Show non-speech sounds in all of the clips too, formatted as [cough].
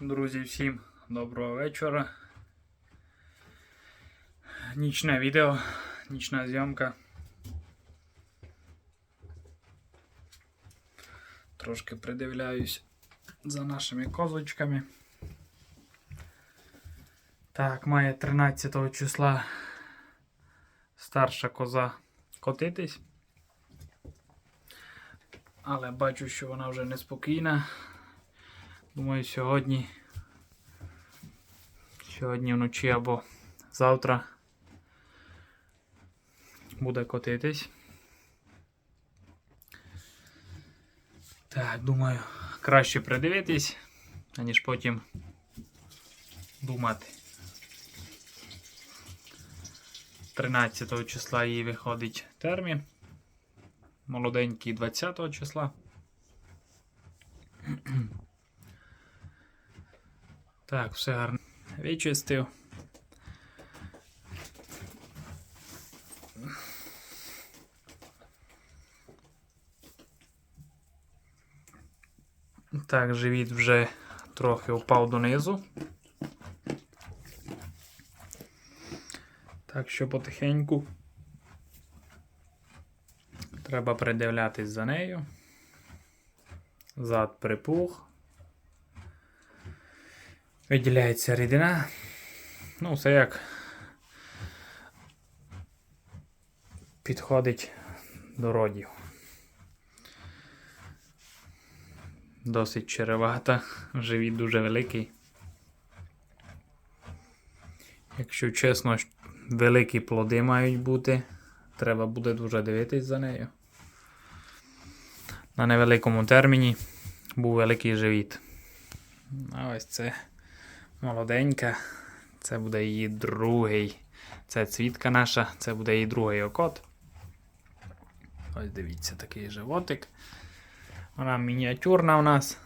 Друзі, всім доброго вечора. Нічне відео, нічна зйомка. Трошки придивляюсь за нашими козочками. Так, має 13 числа старша коза котитись. Але бачу, що вона вже неспокійна. Думаю, сьогодні. Сьогодні вночі або завтра буде котитись. Так, думаю, краще придивитись, аніж потім думати. 13 числа їй виходить термін. Молоденький 20 числа. Так, все гарно. Вичистив. Так, живіт вже трохи впав донизу. Так що потихеньку треба придивлятись за нею. Зад припух. Виділяється рідина. Ну, все як підходить до родів. Досить черевата, живіт дуже великий. Якщо чесно, великі плоди мають бути, треба буде дуже дивитись за нею. На невеликому терміні був великий живіт. А ось це молоденька. Це буде її другий. Це цвітка наша, це буде її другий окот. Ось дивіться, такий животик. Вона мініатюрна у нас.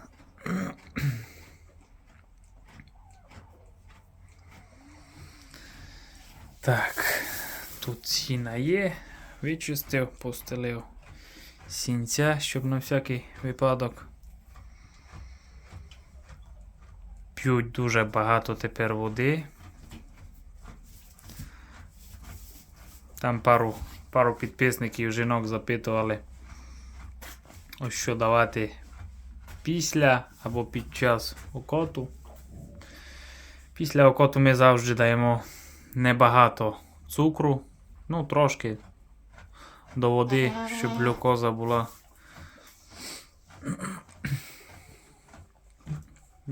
Так, тут сіна є. Вичистив, постелив сінця, щоб на всякий випадок. П'ють дуже багато тепер води. Там пару, пару підписників жінок запитували, що давати після або під час окоту. Після окоту ми завжди даємо небагато цукру, ну трошки до води, щоб глюкоза була.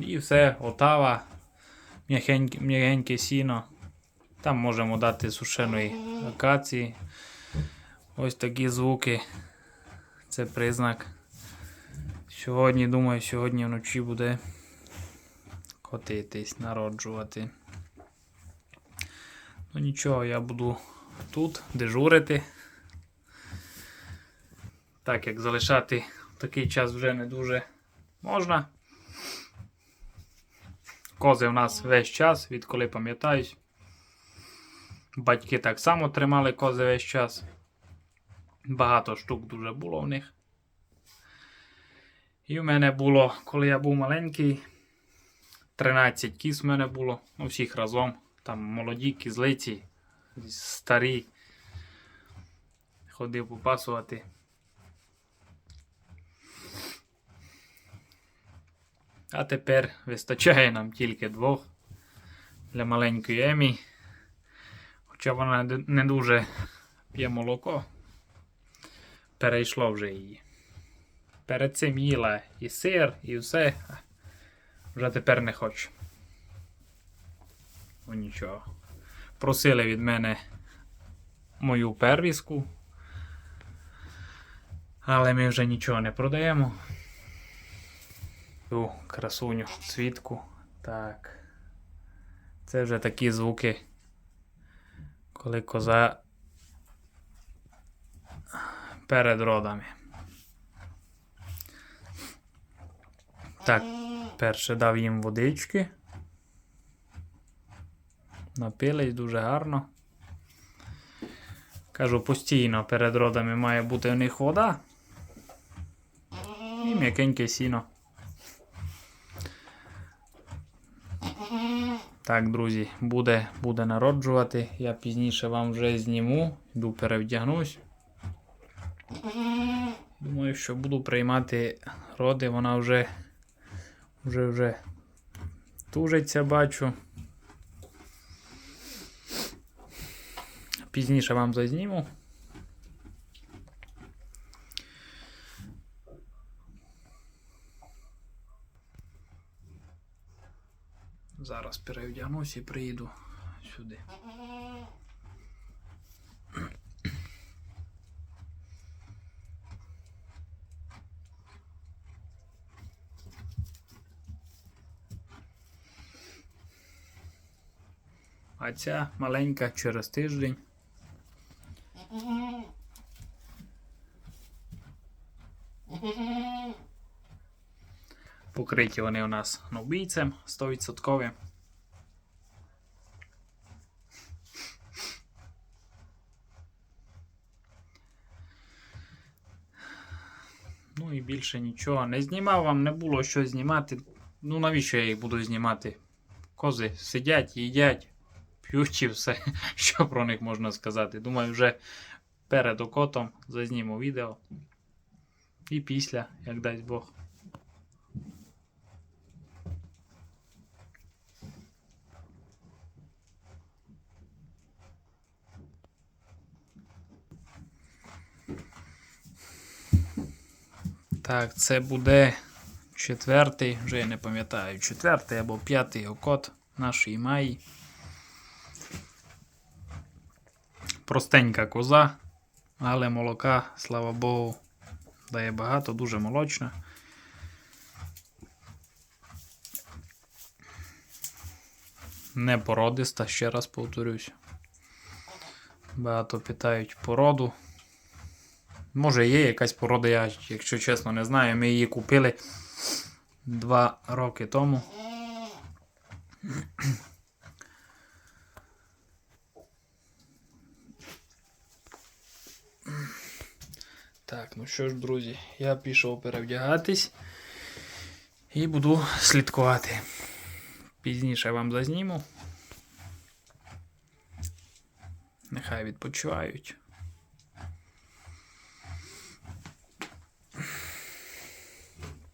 І все, отава, м'ягеньке, м'ягеньке сіно. Там можемо дати сушеної акації. Ось такі звуки. Це признак. Сьогодні, думаю, сьогодні вночі буде котитись, народжувати. Ну нічого, я буду тут дежурити. Так як залишати такий час вже не дуже можна. Кози в нас весь час, відколи пам'ятаюсь. Батьки так само тримали кози весь час. Багато штук дуже було в них. І в мене було, коли я був маленький, 13 кіз в мене було, ну всіх разом. Там молоді кізлиці, старі. Ходив попасувати. А тепер вистачає нам тільки двох для маленької Емі. Хоча вона не дуже п'є молоко. Перейшло вже її. Перед цим їла і сир, і все. Вже тепер не хоче. Ну нічого. Просили від мене мою первіску. Але ми вже нічого не продаємо. Ту красуню, цвітку. Так. Це вже такі звуки, коли коза перед родами. Так, перше дав їм водички. Напились дуже гарно. Кажу, постійно перед родами має бути у них вода. І м'якеньке сіно. Так, друзі, буде, буде народжувати. Я пізніше вам вже зніму, йду перевдягнусь. Думаю, що буду приймати роди, вона вже вже вже тужиться, бачу. Пізніше вам зазніму. Зараз перевдягнусь і приїду сюди. А ця маленька через тиждень. Покриті вони у нас нубійцем 100%. Ну і більше нічого. Не знімав вам, не було що знімати. Ну навіщо я їх буду знімати? Кози сидять, їдять, п'ють і все, [laughs] що про них можна сказати. Думаю, вже перед окотом зазніму відео. І після, як дасть Бог. Так, це буде четвертий, вже я не пам'ятаю, четвертий або п'ятий окот нашої Маї. Простенька коза, але молока, слава Богу, дає багато, дуже молочна. Не породиста, ще раз повторюсь. Багато питають породу. Може є якась порода, я, якщо чесно, не знаю. Ми її купили два роки тому. Так, ну що ж, друзі, я пішов перевдягатись і буду слідкувати. Пізніше вам зазніму. Нехай відпочивають.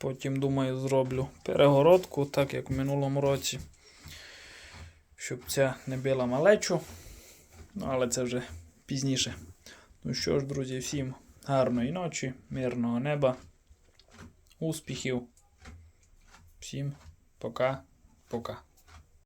Потім, думаю, зроблю перегородку, так як в минулому році. Щоб ця не била малечу. Ну, але це вже пізніше. Ну що ж, друзі, всім гарної ночі, мирного неба, успіхів. Всім пока-пока.